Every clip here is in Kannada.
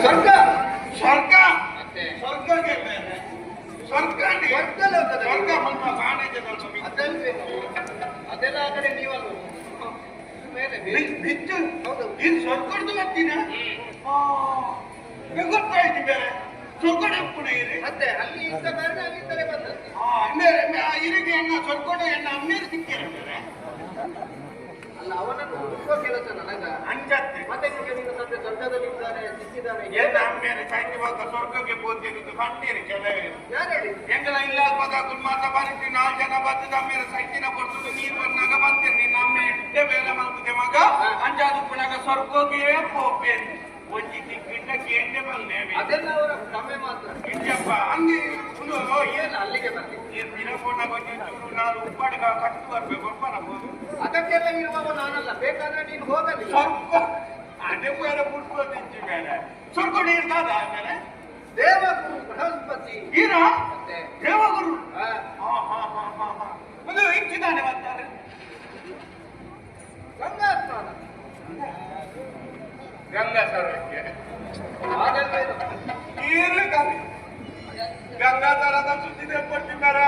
ಸ್ವರ್ಗ. ಸ್ವರ್ಗ. ಸ್ವರ್ಗಕ್ಕೆ ಬೇರೆ ಸ್ವರ್ಗ ಸ್ವರ್ಗದಲ್ಲಿ ಹೋಗ್ತದೆ. ಸ್ವರ್ಗ ಮನ್ನ ಕಾಣಿಕೆ ಸ್ವಲ್ಪ. ಅದಲ್ವೇ. ಅದೆಲ್ಲ ಆ ಕಡೆ ನೀವಲ್ಲ ಮೇಲೆ ಬೇರೆ. ಬಿ- ಬಿಟ್ಟು ಹೌದು. ಇದು ಸ್ವರ್ಗದ್ದು ಗೊತ್ತಿನ ಗೊತ್ತಾಯ್ತು ಬೇರೆ. ಸ್ವರ್ಗಡ ಪುಣ ಇರಿ ಮತ್ತೆ ಅಲ್ಲಿ ಇದ್ದ ಕಾರಣ ಅಲ್ಲಿಂದಲೇ ಬಂದದ್ದು. ಇರಿಗೆ ಎನ್ನ ಸ್ವರ್ಗಡ ಎನ್ನ ಅಮ್ಮೇರು ಸಿಕ್ಕಿರ ಬೇರೆ. ಅಲ್ಲ ಅವನನ್ನು ಹುಡುಕುವ ಕೆಲಸ ನನಗ. ಅಂಜತ್ತೆ ಮತ್ತೆ ನಿಮಗೆ ನೀನು ತಂದೆ ಸ್ವರ್ಗದಲ್ಲಿ ಇದ್ದಾನೆ ಸಿಕ್ಕಿದ್ದಾನೆ ಅಮ್ಮೇರು ಸಾಯ್ತಿವಾಗ ಸ್ವರ್ಗಕ್ಕೆ ಬೋತಿರುದು ಕಂಡೀರಿ ಕೆಲವೇ ಯಾರು ಹೇಳಿ? ಎಂಗಲ ಇಲ್ಲ ಪದ ಗುಲ್ಮಾತ ಬರಿಸಿ ನಾಲ್ ಜನ ಬತ್ತದ ಅಮ್ಮೇರ ಸೈತಿನ ಕೊಡ್ತದೆ ನೀರು ಬಂದಾಗ ಬರ್ತೇನೆ ನಿನ್ನ ಅಮ್ಮೆ ಇಟ್ಟೆ ಬೇರೆ ಮಾಡ್ತದೆ ಮಗ. ಅಂಜಾದು ಪುಣಗ ಸ್ವರ್ಗಕ್ಕೆ ಹೋಗ್ಬೇನೆ ಒಂಜಿ ತಿಕ್ಕಿಂದ ಕೇಂದ್ರ ಬಂದೇವೆ ಅದೆಲ್ಲ ಅವರ ಭ್ರಮೆ ಮಾತ್ರ. ಇಂಜಪ್ಪ ಹಂಗೆ ಏನು ಏನು? ಅಲ್ಲಿಗೆ ಬರ್ತೀನಿ. ದಿನಕೊಂಡಾಗ ಫೋನಾಗ ನಾನು ಉಪ್ಪಾಡಿಗ ಕಟ್ಟು ಬರ್ಬೇಕು ಇರುವವ ನಾನಲ್ಲ. ಬೇಕಾದ್ರೆ ನೀನು ಹೋಗಲಿ. ಸ್ವಲ್ಪ ಅದೇ ಬೇರೆ ಮೇಲೆ. ಸ್ವಲ್ಪ ಇರ್ತದ ಆಮೇಲೆ? ದೇವಗುರು ಬೃಹಸ್ಪತಿ. ಈರ? ದೇವಗುರು? ಒಂದು ಇಚ್ಚಿದ್ದಾನೆ ಬರ್ತಾರೆ ಗಂಗಾ ಸ್ನಾನ ಗಂಗಾ ಸರಕ್ಕೆ ಹಾಗಲ್ವೇನು ನೀರು ಗಂಗಾ ತರದ ಸುತ್ತಿದೆ ಪಟ್ಟಿ ಗಂಡ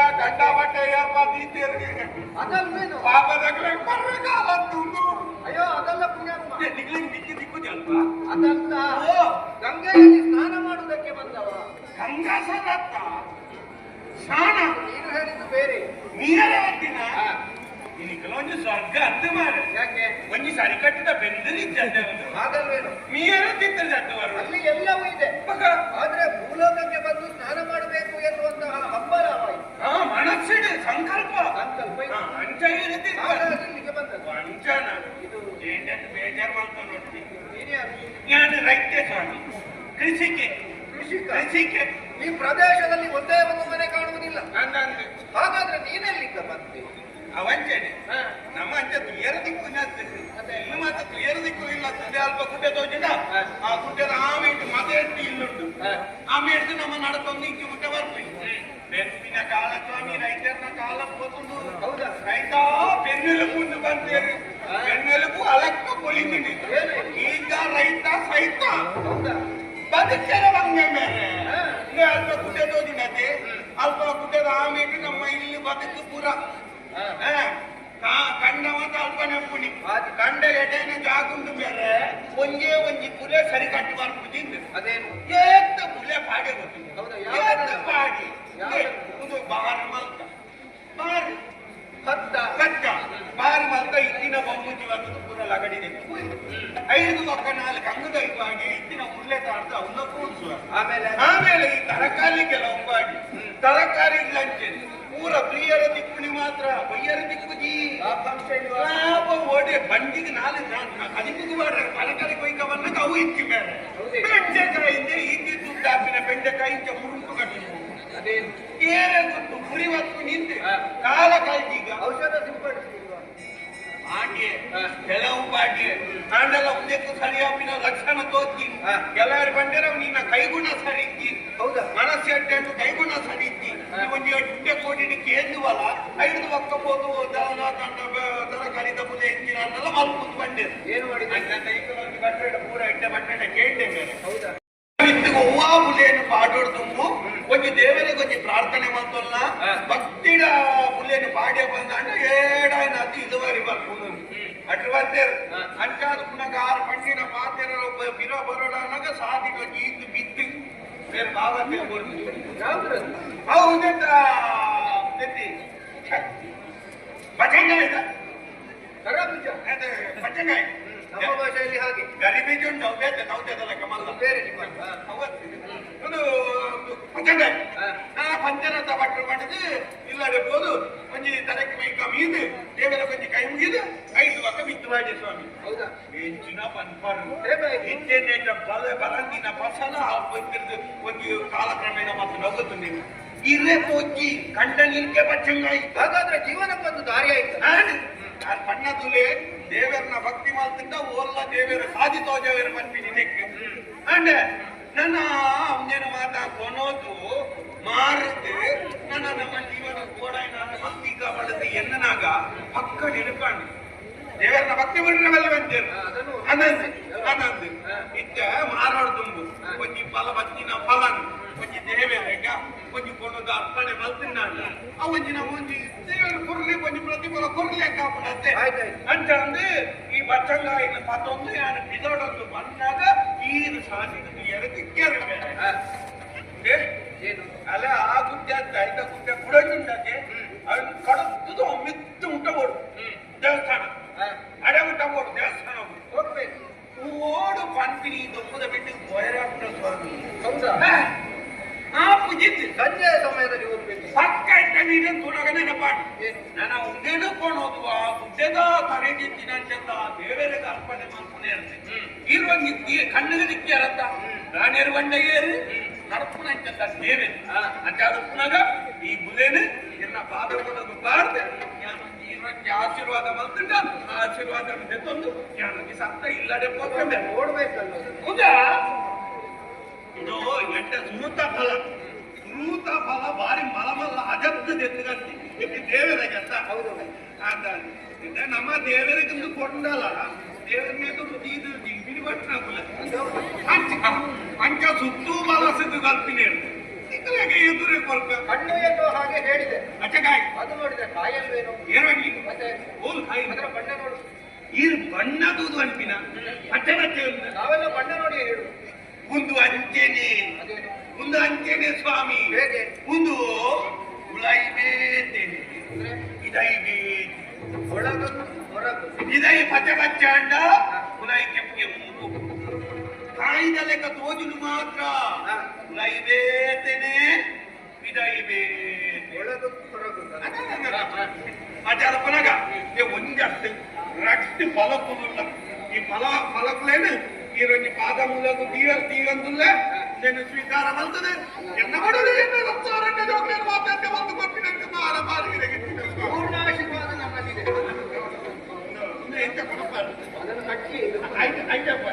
ಪಾಪದಾಗಲೇ ಬರಗಾಲ ತುಂಡು ಅಯ್ಯೋ ಅದಲ್ಲ ಪುಣ್ಯಾತ್ಮ ನಿಗ್ಲಿಂಗ್ ನಿಕ್ಕಿ ದಿಕ್ಕುದಿ ಅಲ್ಪ ಅದಂತ ಗಂಗೆಯಲ್ಲಿ ಸ್ನಾನ ಮಾಡುವುದಕ್ಕೆ ಬಂದವ. ಗಂಗಾ ಸರತ್ತ ಸ್ನಾನ. ನೀನು ಹೇಳಿದ್ದು ಬೇರೆ. ನೀರೇ ಆ, ಇನ್ನು ಕೆಲವೊಂದು ಸ್ವರ್ಗ ಅಂತ ಮಾರೆ ಯಾಕೆ? ಒಂಜಿ ಸರಿ ಕಟ್ಟಿದ ಬೆಂದರಿ ಜಡ್ಡೆ ಹಾಗಲ್ವೇನು? ಮೀರು ತಿತ್ತ ಅಲ್ಲಿ ಎಲ್ಲವೂ ಇದೆ. ಆದ್ರೆ ಭೂಲೋಕಕ್ಕೆ ಬಂದು ಸ್ನಾನ ಮಾಡಬೇಕು ಎನ್ನುವಂತಹ ಹಂಬಲವಾಯಿತು ಹಾ ಮನಸ್ಸಿಗೆ ಸಂಕಲ್ಪ. ಸಂಕಲ್ಪ. ಅಂಚ ಇಲ್ಲಿಗೆ ಬಂದದ್ದು. ಅಂಚನ ಇದು ಏನೇನು ಬೇಜಾರು ಮಾಡ್ಕೊಂಡು ನೋಡ್ತೀನಿ ನೀನೇ ರೈತ ಸ್ವಾಮಿ ಕೃಷಿಕೆ? ಕೃಷಿಕ. ಈ ಪ್ರದೇಶದಲ್ಲಿ ಒಂದೇ ಒಂದು ಮನೆ ಕಾಣುವುದಿಲ್ಲ. ಹಾಗಾದ್ರೆ ನೀನೆಲ್ಲಿಂದ ಬಂದೆ? ಅವಂಚನೆ ಹಾ, ನಮ್ಮ ಅಂಚ ತುಯರ ದಿಕ್ಕು ಅದೇ. ಇನ್ನು ಮಾತ್ರ ತುಯರ ದಿಕ್ಕು ಇಲ್ಲ ತುದೆ ಅಲ್ಪ ಗುಡ್ಡೆ ತೋಜಿದ ಹಾ. ಆ ಗುಡ್ಡೆದ ಆಮೇಲೆ ಮದೆಟ್ಟು ಇಲ್ಲುಂಟು ಹಾ. ಆಮೇಲೆ ನಮ್ಮ ನಡತೊಂದು ಇಂಚು ಮುಟ್ಟೆ ಬರ್ತೀನಿ ಬೆನ್ನಿನ ಕಾಲ ಸ್ವಾಮಿ ರೈತರನ್ನ ಕಾಲ ಹೋಗುದು ಹೌದಾ ರೈತ ಬೆನ್ನೆಲುಬು ಬಂದೇರಿ ಹಾ. ಬೆನ್ನೆಲುಬು ಅಲಕ್ಕ ಪೊಲಿತೀನಿ ಏನು? ಈಗ ರೈತ ಸಹಿತ ಹೌದಾ ಬದುಕರ ಬಂದ ಮೇಲೆ ಹಾ. ಇಲ್ಲಿ ಅಲ್ಪ ಗುಡ್ಡೆ ತೋದಿನತೆ ಅಲ್ಪ ಗುಡ್ಡೆದ ಆಮೇಲೆ ನಮ್ಮ ಇಲ್ಲಿ ಬದುಕು ಪುರ ಹಾ. ಕಣ್ಣವಂತ ಕಾ- ಕಂಡ ಮಾತ ಅಲ್ಪ ಆದಿ. ಕಂಡ ಎಡೆನ ಜಾಗುಂಡು ಮೇಲೆ ಒಂಜೇ ಒಂಜಿ ಪುಲೆ ಸರಿ ಕಟ್ಟಿ ಬರ್ಬಿಟ್ಟಿಂದು ಅದೇನು? ಏತ್ತ ಪುಲೆ ಪಾಡಿ? ಏತ್ತ? ಪಾಡಿ? ಇದು ಬಾರ ಮಲ್ಕ. ಬಾರಿ. ಹತ್ತ. ಕಟ್ಟ ಬಾರಿ ಮಲ್ಕ ಇತ್ತಿನ ಬೊಮ್ಮುಜಿ ಪೂರ ಲಗಡಿದೆ ಐದು ಒಕ್ಕ ನಾಲ್ಕು ಅಂಗದ ಇವಾಗಿ ಇತ್ತಿನ ಉರ್ಲೆ ತಾಡ್ದು ಅವನ್ನ ಕೂಡಿಸುವ. ಆಮೇಲೆ? ಆಮೇಲೆ ಈ ತರಕಾರಿ ಕೆಲವೊಂಬಾಡಿ ತರಕಾರಿ ಲಂಚೆ ಪೂರ ಪ್ರಿಯರ ದಿಕ್ಕುನಿ ಮಾತ್ರ ಬಯ್ಯರ ದಿಕ್ಕುಜಿ? ಲಾಭ ಓಡಿ ಬಂಡಿಗೆ ನಾಲ್ಕು ಕದಿಮಿಗೆ ಮಾಡ್ರೆ ತರಕಾರಿ ಕೊಯ್ಕವನ್ನ ಅವು ಇಕ್ಕಿ ಬೇರೆ. ಹೌದೇ? ಬೆಂಡೆಕಾಯಿಂದ ಇದ್ದಿ ದುಡ್ಡಾಪಿನ ಬೆಂಡೆಕಾಯಿ ಇಂಚ ಮುರುಂಟು ಕಟ್ಟಿ. ಏರೆ ಗೊತ್ತು ಮುರಿವತ್ತು ನಿಂತೆ. ಕಾಲ ಈಗ ಔಷಧ ಸಿಂಪಡಿಸಿ ಹಾ. ಕೆಲವು ಪಾಟಿಯೇ ಕಾಂಡಲ ಉದ್ದಕ್ಕೂ ಸರಿಯಾಪಿನ ಲಕ್ಷಣ ಹಾ. ಕೆಲವರು ಬಂದಿರೋ ನಿನ್ನ ಕೈಗುಣ ಸರಿ ಇದ್ದಿ ಹೌದಾ? ಮನಸ್ಸು ಎಟ್ಟೆಂಟು ಕೈಗುಣ ಸರಿ ಇದ್ದಿ ಹಾ. ಒಂದು ಎಟ್ಟೆ ಕೋಟಿ ಕೇಂದ್ರವಲ್ಲ ಐದು ಒಕ್ಕ ಹೋದು ದನ ತಂಡ ತರಕಾರಿ ತಪ್ಪದೆ ಹೆಚ್ಚಿನ ಅಂತೆಲ್ಲ ಮಲ್ಪುದು ಬಂದೆ ಏನು ಮಾಡಿದ ನನ್ನ ಕೈಗೊಂದು ಬಟ್ಟೆ ಪೂರ ಎಟ್ಟೆ ಬಟ್ಟೆ ಕೇಳ್ದೆ ಮೇಲೆ ಹೌದಾ ಇತ್ತಿಗೆ ಅವ್ವಾ ಬುಲೆಯನ್ನು ಪಾಡೋಡು ತುಂಬು ಒಂಜಿ ದೇವರಿಗೆ ಒಂಜಿ ಪ್ರಾರ್ಥನೆ ಮಾಡ್ತಲ್ಲ ಹಾ. ಭಕ್ತಿಡ ಬುಲೆಯನ್ನು ಪಾಡ್ಯ ಬಂದಾಂಡ ಏಡಾಯ್ನ ಅತಿ ಇದುವರಿ ಬರ್ಪುನು ಅಟ್ರು ಬಂದೇರು ಹಾ. ಅಂಚಾದ ಪುನಗ ಆರು ಪಂಡಿನ ಪಾತೆರ ಬಿರ ಬರೋಡ ಅನ್ನಗ ಸಾದಿ ಒಂಜಿ ಇದ್ದು ಬಿದ್ದು ಬೇರೆ ಭಾವತೆ ಬರ್ದು ನಮ್ಮ ಭಾಷೆಯಲ್ಲಿ ಹಾಗೆ. ಗರಿಬೀಜ ಉಂಟು ಅವ್ದೇತೆ ನವ್ದೇದಲ್ಲ ಕಮಲ್ಲ ಬೇರೆ ನಿಮ್ಮ. ಒಂದು ಪಂಚಂಗ ಹಾ. ನಾ ಪಂಚನಂತ ಭಟ್ರು ಮಾಡಿದ್ದು ಇಲ್ಲಡೆ ಬೋದು ಒಂಜಿ ತಲೆಗೆ ಮೈ ಕಮ್ಮಿದು ದೇವರ ಕೊಂಚಿ ಕೈ ಮುಗಿದು ಐದು ಪಕ್ಕ ಬಿತ್ತು ಮಾಡಿ ಸ್ವಾಮಿ. ಹೌದಾ? ಹೆಂಚಿನ ಪನ್ಪರು. ಇಂಟರ್ನೆಟ್ ಬಲ ಬಲಂದಿನ ಫಸಲ ಒಂದು ಕಾಲಕ್ರಮೇಣ ಮತ್ತು ನಗುತ್ತದೆ ಇರೇ ಪೋಚಿ ಕಂಡ ನಿಲ್ಕೆ ಪಚ್ಚಂಗಾಯಿ ಹಾಗಾದ್ರೆ ಜೀವನಕ್ಕೊಂದು ದಾರಿ ಆಯ್ತು. ನಾನು ಪಣ್ಣದುಲೆ ದೇವರನ್ನ ಭಕ್ತಿ ಮಾಡ್ತಿದ್ದ ಓಲ್ಲ ದೇವರ ಸಾಧಿತೋ ದೇವರ ಮನ್ಪಿ ನಿನಕ್ಕೆ ಅಂಡ್ ನನ್ನ ಅವನೇನ ಮಾತ ಕೊನೋದು ಮಾರುತ್ತೆ ನನ್ನ ನಮ್ಮ ಜೀವನ ಕೂಡ ನಾನು ಭಕ್ತಿ ಕಾಪಾಡುತ್ತೆ ಎನ್ನನಾಗ ಪಕ್ಕ ನೆನಪಾಂಡು ದೇವರನ್ನ ಭಕ್ತಿ ಮೇಲೆ ಬಂತೇರು ಅದನ್ನು ಅನಂದ್ ಅನಂದ್ ಇತ್ತ ಮಾರಾಡ್ ತುಂಬು ಫಲ ಬಚ್ಚಿನ ಫಲನ್. ಒಂಜಿ ದೇವೇರೆಗ ಒಂಜಿ ಕೊಣದ ಅರ್ಪಣೆ ಮಲ್ತಿನಾಗ ಆ ಒಂಜಿನ ಒಂಜಿ ದೇವರ ಕೊರ್ಲೆ ಒಂಜಿ ಪ್ರತಿಫಲ ಕೊರ್ಲೆ ಕಾಪಡತ್ತೆ. ಅಂತ ಅಂದ್ರೆ ಈ ಪತ್ತೊಂದು ಯಾರು ಬಿದೋಡೊಂದು ಬಂದಾಗ ಈರು ಸಾಧಿಸಿದ ಎರಡು ಕೇಳಿ ಬೇರೆ ಏ? ಏನು? ಅಲ್ಲ ಆ ಗುಡ್ಡೆ ಅಂತ ಐದ ಗುಡ್ಡೆ ಕುಡಂಗಿಂದಕ್ಕೆ ಅದನ್ನು ಕಡದ್ದು ಮಿತ್ತು ಉಂಟ ಓಡು. ದೇವಸ್ಥಾನ. ಅಡೆ ಉಂಟ ಓಡು ದೇವಸ್ಥಾನ. ಹೋಗ್ಬೇಕು. ಓಡು ಪಂಪಿನಿ ದೊಪ್ಪದ ಬಿಟ್ಟು ಗೋಯರಾಟ ಸ್ವಾಮಿ. ಹೌದಾ? ಆ ಪೂಜಿತ್ ಸಂಜೆಯ ಸಮಯದಲ್ಲಿ ಹೋಗ್ಬೇಕು ಪಕ್ಕ ಇದ್ದಾಗ ನೀನು ತುಳಗ ನೆನಪಾಡಿ ಏನು ಉಂಡೆನು ಕೊಂಡೋದು ಆ ಗುಡ್ಡೆದ ತಲೆಗಿತ್ತಿನ ಚಂದ ದೇವರಿಗೆ ಅರ್ಪಣೆ ಮಾಡ್ತಾನೆ ಇರ್ತೇನೆ. ಇರುವಂಗೆ ಈ ಕಣ್ಣಿಗೆ ದಿಕ್ಕಿಯಾರಂತ ಹ್ಮ್. ನಾನೇರು ಬಂಡೆಗೇರಿ ಚಂದ ದೇವೆ. ಅಂತ ಅರ್ಪಣಾಗ ಈ ಬುಲೆನು ಎನ್ನ ಪಾದ ಕೊಡೋದು ಬಾರ್ದೆ ಇರುವಂಗೆ ಆಶೀರ್ವಾದ ಬಂದ ಆಶೀರ್ವಾದ ತಂದು ನನಗೆ ಸತ್ತ ಇಲ್ಲದೆ ಹೋಗ್ತಂದೆ ನೋಡ್ಬೇಕಲ್ಲ ಹೌದಾ ಇದು ಎಂಟ ಸ್ಮೂತ ಫಲ. ಸುಮೃತ ಫಲ ಬಾರಿ ಮಲಮಲ್ಲ ಅಜಬ್ದ ಎತ್ತುಗಂತಿ ದೇವರಿಗೆ ಅಂತ ಹೌದು. ಅಂತ ಇದು ನಮ್ಮ ದೇವರಿಗೊಂದು ಕೊಂಡಲ್ಲ. ದೇವರಿಗೆ ಇದು ಬಿಡಿಬಟ್ನಾಗುಲ್ಲ ಅಂಚ ಅಂಚ ಸುತ್ತೂ ಬಲಸಿದ್ದು ಕಲ್ಪಿನೇ ನಿಕ್ಕಲಿಗೆ ಎದುರೇ ಕೊಲ್ಕ. ಕಣ್ಣು ಎನ್ನುವ ಹಾಗೆ ಹೇಳಿದೆ. ಅಚ್ಚಕಾಯಿ ಅದು ನೋಡಿದ್ರೆ ಕಾಯಲ್ವೇನೋ. ಏನಾಗ್ಲಿ? ಮತ್ತೆ ಓಲ್ ಕಾಯಿ. ಅದರ ಬಣ್ಣ ನೋಡು. ಈ ಬಣ್ಣದೂದು ಸ್ವಾಮಿ ಹೇಗೆ ಒಂದು ಉಳೈಬೇತೇನೆ ಅಂದ್ರೆ ಇದೈಬೇ ಒಳಗೊಂದು ಹೊರಗು ಇದೈ ಪಚ ಬಚ್ಚಾಂಡ ಉಲೈ ಕೆಂಪೆ ಮೂಗು ಕಾಯ್ದ ಲೆಕ್ಕ ತೋಜುನು ಮಾತ್ರ ಹಾ. ಉಳೈಬೇತೇನೆ ಇದೈಬೇತೆ ಒಳಗೊಂದು ಹೊರಗು ಆಚಾರ ಪನಗ ಒಂಜಟ್ಟು ರಟ್ಟು ಫಲಕುಲ್ಲ ಈ ಫಲ ಫಲಕುಲೇನು ಈ ರೊಂಜಿ ಪಾದ ಮೂಲಕ ತೀರ ತೀರಂದುಲ್ಲ నేను ಸ್ವೀಕಾರ ಎನ್ನ ಎನ್ನ ರಕ್ತಾರಣ್ಯ ಜೋಗ್ಲೇನು ಮಾತಾಡ್ತೆ ಒಂದು ಕೊಟ್ಟಿನಂತೆ ಮಾರ ಮಾರಿಗೆ ರೆಗಿತ್ತಿನ ಪೂರ್ಣ ಆಶೀರ್ವಾದ ನಮ್ಮಲ್ಲಿದೆ. ಎಂತ ಕೊಡಬಾರ್ದು ಅದನ್ನು ಕಟ್ಟಿ. ಆಯ್ತು ಆಯ್ತಪ್ಪ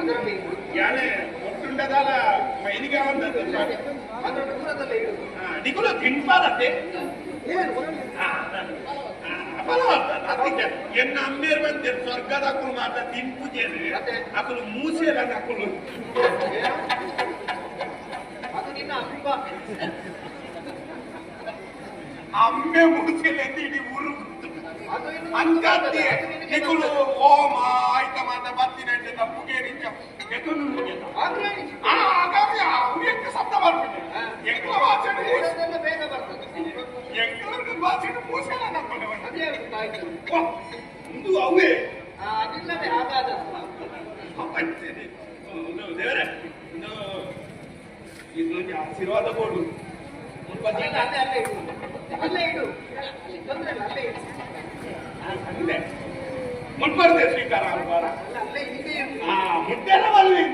ಅದರಲ್ಲಿ ಯಾಳೆ ಒಟ್ಟುಂಡದಾಲ ಮೈಲಿಗೆ ಬಂದದ್ದು. ಅದರ ಇಡುದು ತಿನ್ಬಾರತ್ತೆ ಏನು? ಎನ್ನ ಅಮ್ಮೇರ್ ಬಂದೆ ಸ್ವರ್ಗದ ಅಕ್ಕಳು ಮಾತ್ರ ತಿಂಪು ಜೇನೆ ಅಕ್ಕಳು ಮೂಸೆಲ್ಲ ಅಕ್ಕಳು ಅದು ನಿನ್ನ ಅಂಬ ಅಮ್ಮೆ ಮೂಸೆಲೆ ಇಡೀ ಊರು ನಿನಗೆ ನಿಗುಲು. ಓಮ ಆಯ್ತ ಮಾತ ಬರ್ತೀನಿ ಅಂತ ತಪ್ಪುಗೆ ನಿಜ ಎತ್ತನು ನುಡಿಯಲ್ಲ. ಆದ್ರೆ ಆ ಹಾಗಾಗಿ ಅವ್ಯಕ್ಕೆ ಶಬ್ದ ಹಾ. ಎಂಕಲ ಹೇಳೋದೆಲ್ಲ ಬೇಗ ಬರ್ತದೆ ಎಂಕಲ ನಕ್ಕೊಂಡವನ ಅದೇ ಆಯ್ತು ಇದು ಅವೇ ಅದಿಲ್ಲದೆ ಹಾಗಾದ ದೇವರೇ ಇನ್ನೊಂದು ಆಶೀರ್ವಾದ ಕೊಡು ಅಲ್ಲೇ ಅಲ್ಲೇ ಇಡು ಅಲ್ಲೇ ಇಡು ತೊಂದ್ರೆ ಇಲ್ಲ ಅಲ್ಲೇ ಇಡು ಅಂದೆ ಮುನ್ಪರ್ದೆ ಸ್ವೀಕಾರ ಅಲ್ವಾರ ಅಲ್ಲ ಅಲ್ಲೇ ಹಿಂದೆ ಇಡು ಆ ಮುಟ್ಟೆನ ಬಲ್ಲಿ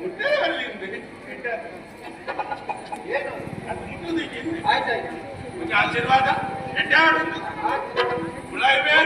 ಮುಟ್ಟೆನ ಬಲ್ಲಿ ఉంది. ಎಂತ? ಏನು ಅದು ಮುಟ್ಟುದು ಹೀಗೆ. ಆಯ್ತಾಯ್ತು ಒಂದು ಆಶೀರ್ವಾದ ಎಡ್ಡಾಡುದು ಆಯ್ತು ಉಳೈಬೇ